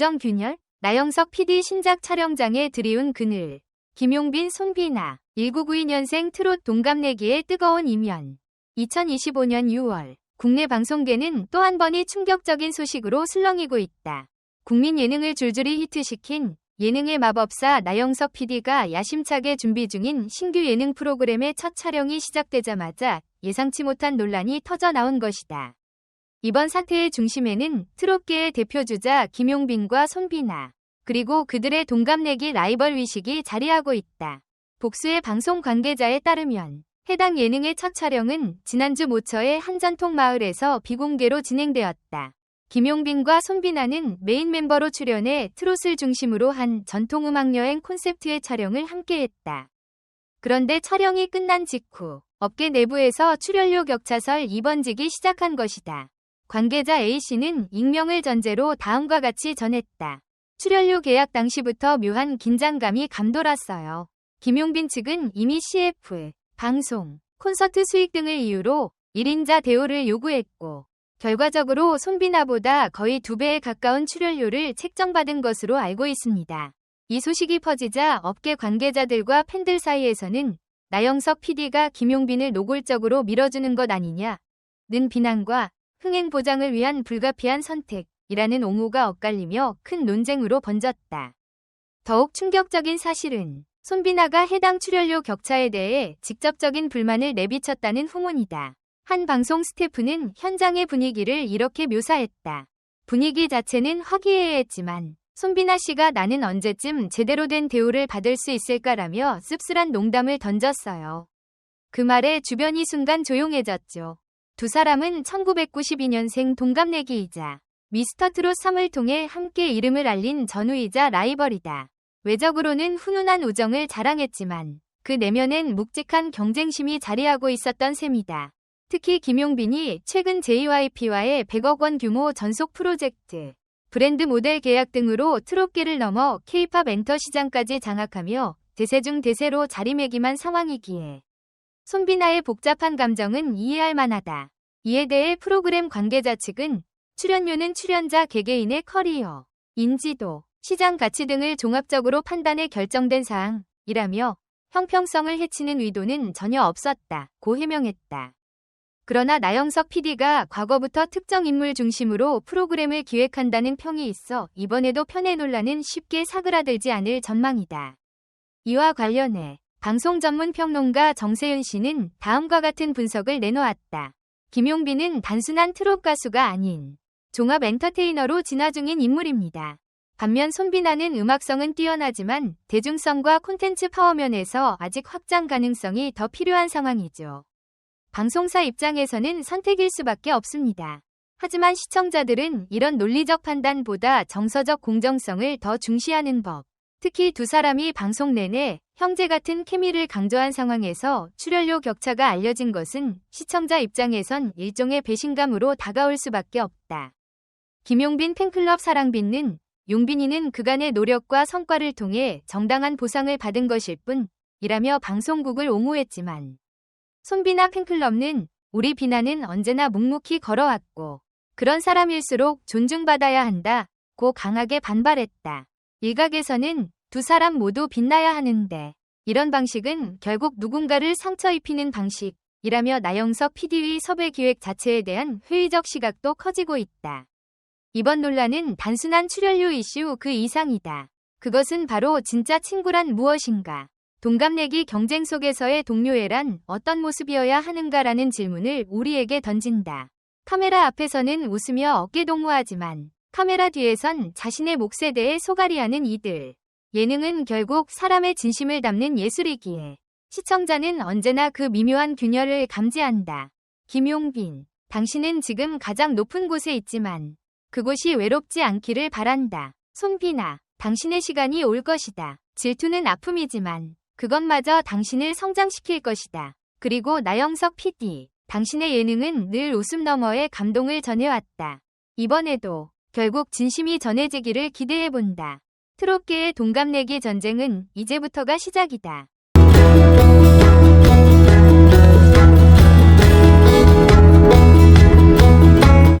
우정균열, 나영석 PD 신작 촬영장에 들이운 그늘, 김용빈, 손비나, 1992년생 트롯 동갑내기의 뜨거운 이면. 2025년 6월, 국내 방송계는 또 한 번이 충격적인 소식으로 술렁이고 있다. 국민 예능을 줄줄이 히트시킨 예능의 마법사 나영석 PD가 야심차게 준비 중인 신규 예능 프로그램의 첫 촬영이 시작되자마자 예상치 못한 논란이 터져 나온 것이다. 이번 사태의 중심에는 트롯계의 대표주자 김용빈과 손비나, 그리고 그들의 동갑내기 라이벌 위식이 자리하고 있다. 복수의 방송 관계자에 따르면 해당 예능의 첫 촬영은 지난주 모처의 한전통 마을에서 비공개로 진행되었다. 김용빈과 손비나는 메인 멤버로 출연해 트롯을 중심으로 한 전통 음악 여행 콘셉트의 촬영을 함께했다. 그런데 촬영이 끝난 직후 업계 내부에서 출연료 격차설 입번지기 시작한 것이다. 관계자 A씨는 익명을 전제로 다음과 같이 전했다. 출연료 계약 당시부터 묘한 긴장감이 감돌았어요. 김용빈 측은 이미 CF, 방송, 콘서트 수익 등을 이유로 1인자 대우를 요구했고 결과적으로 손비나보다 거의 두 배에 가까운 출연료를 책정받은 것으로 알고 있습니다. 이 소식이 퍼지자 업계 관계자들과 팬들 사이에서는 나영석 PD가 김용빈을 노골적으로 밀어주는 것 아니냐 는 비난과 흥행 보장을 위한 불가피한 선택이라는 옹호가 엇갈리며 큰 논쟁으로 번졌다. 더욱 충격적인 사실은 손비나가 해당 출연료 격차에 대해 직접적인 불만을 내비쳤다는 후문이다. 한 방송 스태프는 현장의 분위기를 이렇게 묘사했다. 분위기 자체는 화기애애했지만 손비나 씨가 나는 언제쯤 제대로 된 대우를 받을 수 있을까라며 씁쓸한 농담을 던졌어요. 그 말에 주변이 순간 조용해졌죠. 두 사람은 1992년생 동갑내기이자 미스터 트롯 3을 통해 함께 이름을 알린 전우이자 라이벌이다. 외적으로는 훈훈한 우정을 자랑했지만 그 내면엔 묵직한 경쟁심이 자리하고 있었던 셈이다. 특히 김용빈이 최근 JYP와의 100억 원 규모 전속 프로젝트, 브랜드 모델 계약 등으로 트롯계를 넘어 K-팝 엔터 시장까지 장악하며 대세 중 대세로 자리매김한 상황이기에 손비나의 복잡한 감정은 이해할 만하다. 이에 대해 프로그램 관계자 측은 출연료는 출연자 개개인의 커리어, 인지도, 시장 가치 등을 종합적으로 판단해 결정된 사항이라며 형평성을 해치는 의도는 전혀 없었다. 고 해명했다. 그러나 나영석 PD가 과거부터 특정 인물 중심으로 프로그램을 기획한다는 평이 있어 이번에도 편의 논란은 쉽게 사그라들지 않을 전망이다. 이와 관련해 방송 전문 평론가 정세윤 씨는 다음과 같은 분석을 내놓았다. 김용빈은 단순한 트롯 가수가 아닌 종합 엔터테이너로 진화 중인 인물입니다. 반면 손비나는 음악성은 뛰어나지만 대중성과 콘텐츠 파워면에서 아직 확장 가능성이 더 필요한 상황이죠. 방송사 입장에서는 선택일 수밖에 없습니다. 하지만 시청자들은 이런 논리적 판단보다 정서적 공정성을 더 중시하는 법. 특히 두 사람이 방송 내내 형제 같은 케미를 강조한 상황에서 출연료 격차가 알려진 것은 시청자 입장에선 일종의 배신감으로 다가올 수밖에 없다. 김용빈 팬클럽 사랑빈는 용빈이는 그간의 노력과 성과를 통해 정당한 보상을 받은 것일 뿐이라며 방송국을 옹호했지만 손비나 팬클럽은 우리 비나는 언제나 묵묵히 걸어왔고 그런 사람일수록 존중받아야 한다고 강하게 반발했다. 일각에서는 두 사람 모두 빛나야 하는데 이런 방식은 결국 누군가를 상처 입히는 방식이라며 나영석 PD의 섭외 기획 자체에 대한 회의적 시각도 커지고 있다. 이번 논란은 단순한 출연료 이슈 그 이상이다. 그것은 바로 진짜 친구란 무엇인가? 동갑내기 경쟁 속에서의 동료애란 어떤 모습이어야 하는가라는 질문을 우리에게 던진다. 카메라 앞에서는 웃으며 어깨 동무하지만 카메라 뒤에선 자신의 몫에 대해 소갈이하는 이들. 예능은 결국 사람의 진심을 담는 예술이기에 시청자는 언제나 그 미묘한 균열을 감지한다. 김용빈, 당신은 지금 가장 높은 곳에 있지만 그곳이 외롭지 않기를 바란다. 손비나, 당신의 시간이 올 것이다. 질투는 아픔이지만 그것마저 당신을 성장시킬 것이다. 그리고 나영석 PD, 당신의 예능은 늘 웃음 너머의 감동을 전해왔다. 이번에도 결국 진심이 전해지기를 기대해본다. 트롯계의 동갑내기 전쟁은 이제부터가 시작이다.